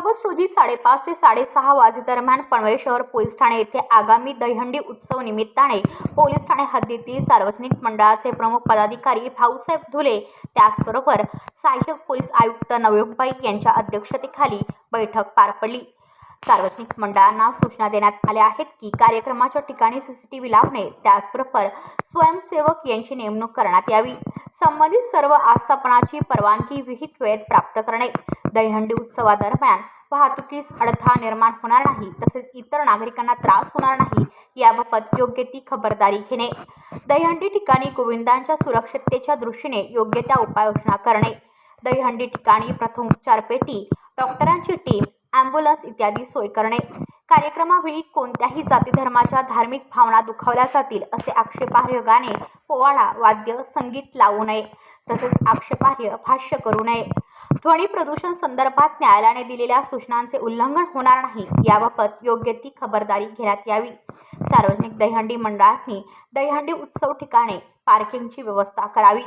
August रोजी साडेपाच ते साडेसहा वाजेदरम्यान पनवेल शहर पोलीस ठाणे येथे आगामी दहीहंडी उत्सव निमित्ताने पोलीस ठाणे हद्दीतील सार्वजनिक मंडळाचे प्रमुख पदाधिकारी भाऊसाहेब धुले त्याचबरोबर सहाय्यक पोलीस आयुक्त नवयुग यांच्या अध्यक्षतेखाली बैठक पार पडली. सार्वजनिक मंडळांना सूचना देण्यात आल्या आहेत की कार्यक्रमाच्या ठिकाणी सीसीटीव्ही लावणे त्याचबरोबर स्वयंसेवक यांची नेमणूक करण्यात यावी. संबंधित सर्व आस्थापनाची परवानगी विहित वेळेत प्राप्त करणे. दहीहंडी उत्सवादरम्यान वाहतुकीस अडथळा निर्माण होणार नाही तसेच इतर नागरिकांना त्रास होणार नाही याबाबत योग्य ती खबरदारी घेणे. दहीहंडी ठिकाणी गोविंदांच्या सुरक्षिततेच्या दृष्टीने योग्य त्या उपाययोजना करणे. दहीहंडी ठिकाणी प्रथमोपचार पेटी डॉक्टरांची टीम ॲम्ब्युलन्स इत्यादी सोय करणे. कार्यक्रमावेळी कोणत्याही जाती धर्माच्या धार्मिक भावना दुखावल्या जातील असे आक्षेपार्ह गाणे पोवाडा वाद्य संगीत लावू नये तसेच आक्षेपार्ह भाष्य करू नये. ध्वनी प्रदूषण संदर्भात न्यायालयाने दिलेल्या सूचनांचे उल्लंघन होणार नाही याबाबत योग्य ती खबरदारी घेण्यात यावी. सार्वजनिक दहीहंडी मंडळांनी दहीहंडी उत्सव ठिकाणी पार्किंगची व्यवस्था करावी.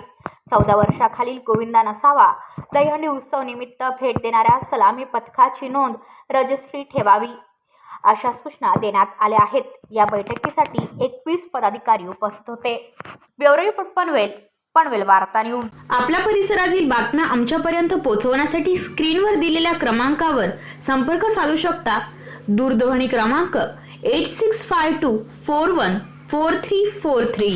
चौदा वर्षाखालील गोविंदा नसावा दहीहंडी उत्सव निमित्त भेट देणाऱ्या सलामी पथकाची नोंद रजिस्ट्री ठेवावी. अशा सूचना देण्यात आल्या आहेत. या बैठकीसाठी एकवीस पदाधिकारी उपस्थित होते. ब्युरो रिपोर्ट पनवेल पनवेल वार्ता न्यूज. आपल्या परिसरातील बातम्या आमच्यापर्यंत पोहोचवण्यासाठी स्क्रीनवर दिलेल्या क्रमांकावर संपर्क साधू शकता. दूरध्वनी क्रमांक eight six five two four one four three four three